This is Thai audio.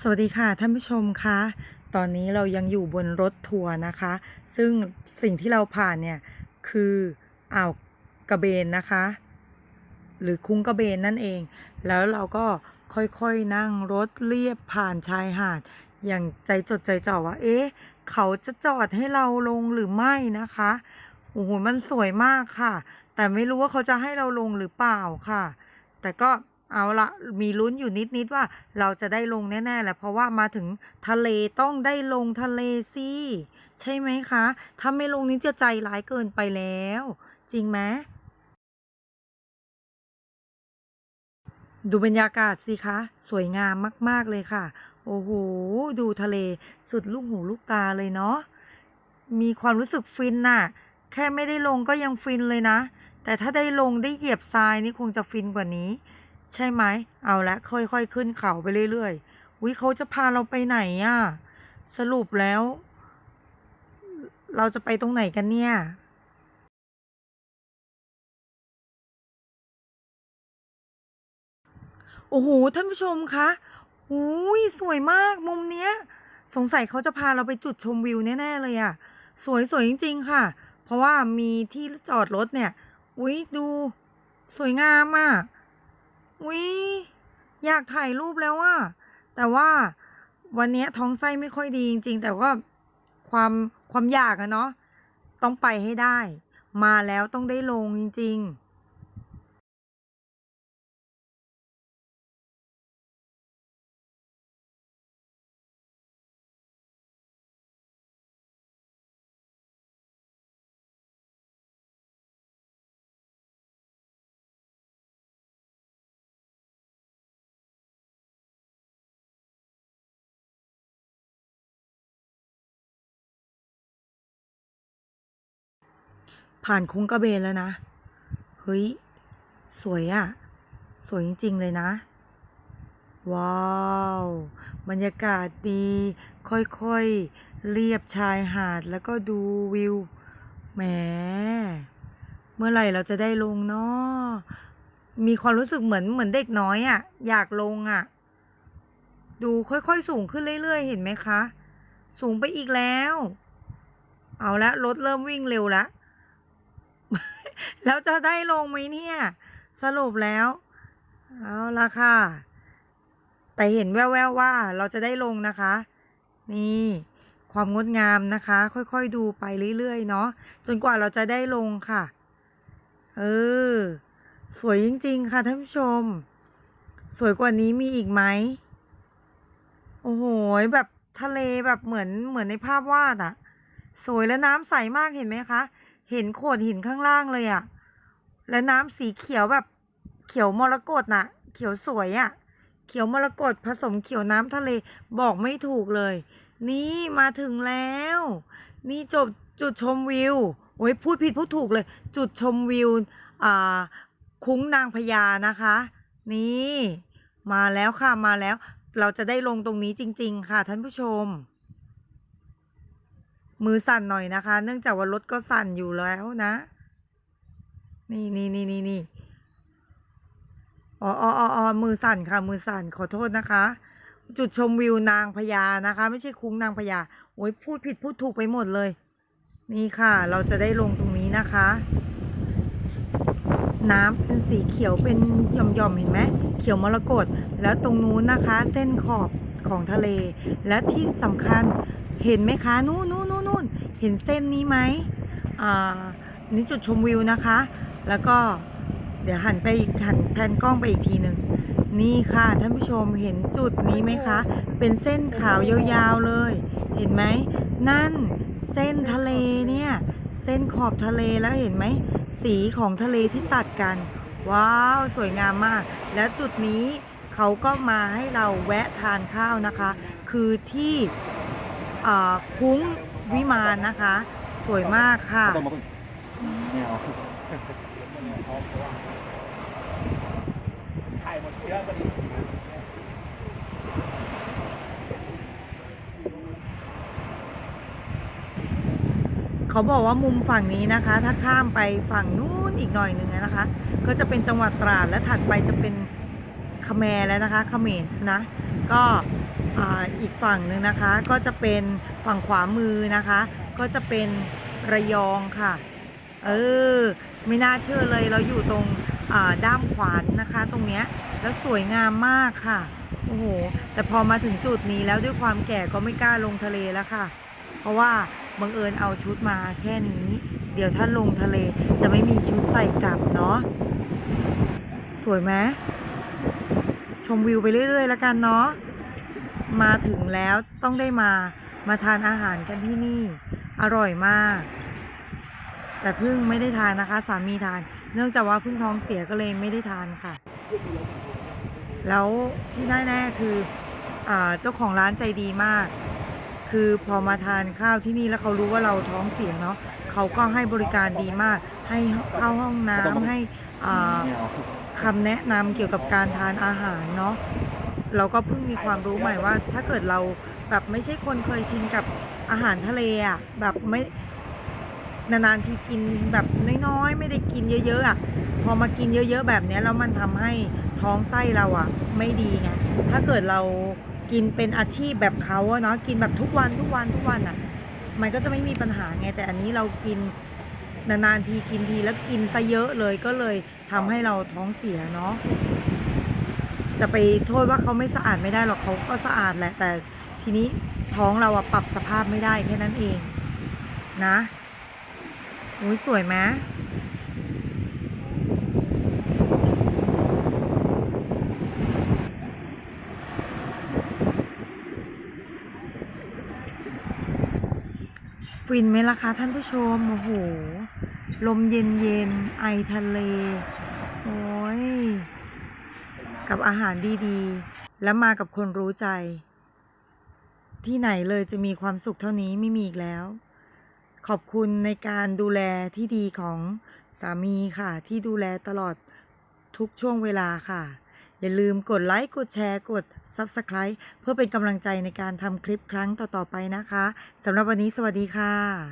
สวัสดีค่ะท่านผู้ชมคะ ตอนนี้เรายังอยู่บนรถทัวร์นะคะ ซึ่งสิ่งที่เราผ่านเนี่ยคืออ่าวกระเบนนะคะ หรือคุ้งกระเบนนั่นเอง แล้วเราก็ค่อยๆนั่งรถเลียบผ่านชายหาด อย่างใจจดใจจ่อว่า เอ๊ะ เขาจะจอดให้เราลงหรือไม่นะคะ โอ้โหมันสวยมากค่ะ แต่ไม่รู้ว่าเขาจะให้เราลงหรือเปล่าค่ะ แต่ก็ เอาละมีลุ้นอยู่นิด ๆ ว่าเราจะได้ลงแน่ ๆ แหละ เพราะว่ามาถึงทะเลต้องได้ลงทะเลสิ ใช่ไหมคะ ถ้าไม่ลงนี้จะใจร้ายเกินไปแล้ว จริงไหมดูบรรยากาศสิคะ สวยงามมาก ๆ เลยค่ะ โอ้โห ดูทะเลสุดลูกหูลูกตาเลยเนาะ มีความรู้สึกฟินน่ะ แค่ไม่ได้ลงก็ยังฟินเลยนะ แต่ถ้าได้ลงได้เหยียบทรายนี่คงจะฟินกว่านี้ ใช่ไหม เอาละค่อยๆขึ้นเขาไปเรื่อยๆวิเขาจะพาเราไปไหนอะ สรุปแล้ว เราจะไปตรงไหนกันเนี่ยโอ้โหท่านผู้ชมคะอุ้ยสวยมากมุมเนี้ย สงสัยเขาจะพาเราไปจุดชมวิวแน่ๆเลยอะสวยสวยจริง ๆ ค่ะ เพราะว่ามีที่จอดรถเนี่ย อุ้ยดู สวยงามอะอุ้ ยอยากถ่ายรูปแล้วอะแต่ว่าวันนี้ท้องไส้ไม่ค่อยดีจริง ๆ แต่ว่าความความอยากอะเนาะต้องไปให้ได้ มาแล้วต้องได้ลงจริง ๆ ผ่านคุ้งกระเบนแล้วนะ เฮ้ย สวยอะสวยจริง ๆ เลยนะ ว้าวบรรยากาศดี ค่อยๆ เรียบชายหาดแล้วก็ดูวิว แหม เมื่อไหร่เราจะได้ลงเนาะมีความรู้สึกเหมือนเหมือนเด็กน้อยอะอยากลงอะดูค่อยๆ สูงขึ้นเรื่อยๆ เห็นไหมคะ สูงไปอีกแล้ว เอาละรถเริ่มวิ่งเร็วแล้ว แล้วจะได้ลงไหมเนี่ย สรุปแล้ว เอาละค่ะ แต่เห็นแววๆว่าเราจะได้ลงนะคะ นี่ความงดงามนะคะ ค่อยๆดูไปเรื่อยๆเนาะจนกว่าเราจะได้ลงค่ะ เออ สวยจริงๆค่ะท่านผู้ชม สวยกว่านี้มีอีกไหมโอ้โหแบบทะเลแบบเหมือนเหมือนในภาพวาดอะสวยและน้ำใสมากเห็นไหมคะ เห็นโขดหินข้างล่างเลยอะและน้ำสีเขียวแบบเขียวมรกตน่ะ เขียวสวยอะ เขียวมรกตผสมเขียวน้ำทะเลบอกไม่ถูกเลย นี่มาถึงแล้ว นี่จบจุดชมวิวโอ้ยพูดผิดพูดถูกเลย จุดชมวิวอ่าคุ้งนางพญานะคะ นี่ มาแล้วค่ะมาแล้ว เราจะได้ลงตรงนี้จริง ๆ ค่ะท่านผู้ชม มือสั่นหน่อยนะคะ เนื่องจากว่ารถก็สั่นอยู่แล้วนะ นี่นี่นี่นี่นี่อ๋ออ๋ออ๋อมือสั่นค่ะ มือสั่นขอโทษนะคะ จุดชมวิวนางพญานะคะ ไม่ใช่คุ้งนางพญาโอ้ยพูดผิดพูดถูกไปหมดเลย นี่ค่ะ เราจะได้ลงตรงนี้นะคะ น้ำเป็นสีเขียวเป็นหย่อมๆเห็นไหมเขียวมรกตแล้วตรงนู้นนะคะ เส้นขอบของทะเล และที่สำคัญ เห็นไหมคะนู่นนู่นนู่นเห็นเส้นนี้ไหมอ่านี่จุดชมวิวนะคะ แล้วก็เดี๋ยวหันไปอีกหันแพนกล้องไปอีกทีหนึ่งนี่ค่ะท่านผู้ชมเห็นจุดนี้ไหมคะ เป็นเส้นขาวยาวๆเลย เห็นไหมนั่นเส้นทะเลเนี่ย เส้นขอบทะเลแล้วเห็นไหมสีของทะเลที่ตัดกัน ว้าวสวยงามมาก แล้วจุดนี้เขาก็มาให้เราแวะทานข้าวนะคะ คือที่ อ่าคุ้งวิมานนะคะ สวยมากค่ะ ต้องมาพึ่งไม่เอาถ่ายหมดเชื้อพอดีเขาบอกว่ามุมฝั่งนี้นะคะ ถ้าข้ามไปฝั่งนู้นอีกหน่อยหนึ่งนะคะ ก็จะเป็นจังหวัดตราดและถัดไปจะเป็นคแมร์แล้วนะคะเขมรนะ ก็ อ,อีกฝั่งหนึ่งนะคะก็จะเป็นฝั่งขวามือนะคะ ก็จะเป็นระยองค่ะ เออ ไม่น่าเชื่อเลยเราอยู่ตรงด้ามขวานนะคะ ตรงเนี้ยแล้วสวยงามมากค่ะโอ้โหแต่พอมาถึงจุดนี้แล้วด้วยความแก่ก็ไม่กล้าลงทะเลแล้วค่ะ เพราะว่าบังเอิญเอาชุดมาแค่นี้ เดี๋ยวถ้าลงทะเลจะไม่มีชุดใส่กลับเนาะสวยไหมชมวิวไปเรื่อยๆแล้วกันเนาะ มาถึงแล้วต้องได้มามาทานอาหารกันที่นี่ อร่อยมาก แต่พิ่งไม่ได้ทานนะคะ สามีทาน เนื่องจากว่าพิ่งท้องเสียก็เลยไม่ได้ทานค่ะ แล้วที่แน่ๆคืออเจ้าของร้านใจดีมาก คือพอมาทานข้าวที่นี่แล้วเขารู้ว่าเราท้องเสียเนาะเขาก็ให้บริการดีมาก ให้เข้าห้องน้ำให้คำแนะนำเกี่ยวกับการทานอาหารเนาะ เราก็เพิ่งมีความรู้ใหม่ว่า ถ้าเกิดเราแบบไม่ใช่คนเคยชินกับอาหารทะเลอะแบบไม่นานๆทีกินแบบน้อยๆไม่ได้กินเยอะๆอะพอมากินเยอะ ๆ แบบนี้แล้วมันทำให้ท้องไส้เราอะ ไม่ดีไงถ้าเกิดเรากินเป็นอาชีพแบบเขาเนาะกินแบบทุกวันทุกวันทุกวันอะ มันก็จะไม่มีปัญหาไงแต่อันนี้เรากินนานๆทีกินทีแล้วกินซะเยอะเลยก็เลยทำให้เราท้องเสียเนาะ จะไปโทษว่าเขาไม่สะอาดไม่ได้หรอกเขาก็สะอาดแหละ แต่ทีนี้ท้องเราอะปรับสภาพไม่ได้แค่นั้นเอง นะอุ้ยสวยไหมฟินไหมล่ะคะท่านผู้ชม โอ้โห ลมเย็นเย็นไอทะเล โอ้ย กับอาหารดีๆ และมากับคนรู้ใจ ที่ไหนเลยจะมีความสุขเท่านี้ไม่มีอีกแล้ว ขอบคุณในการดูแลที่ดีของสามีค่ะ ที่ดูแลตลอดทุกช่วงเวลาค่ะ อย่าลืมกดไลค์ กดแชร์ กด Subscribe เพื่อเป็นกำลังใจในการทำคลิปครั้งต่อ ๆ ไปนะคะสำหรับวันนี้สวัสดีค่ะ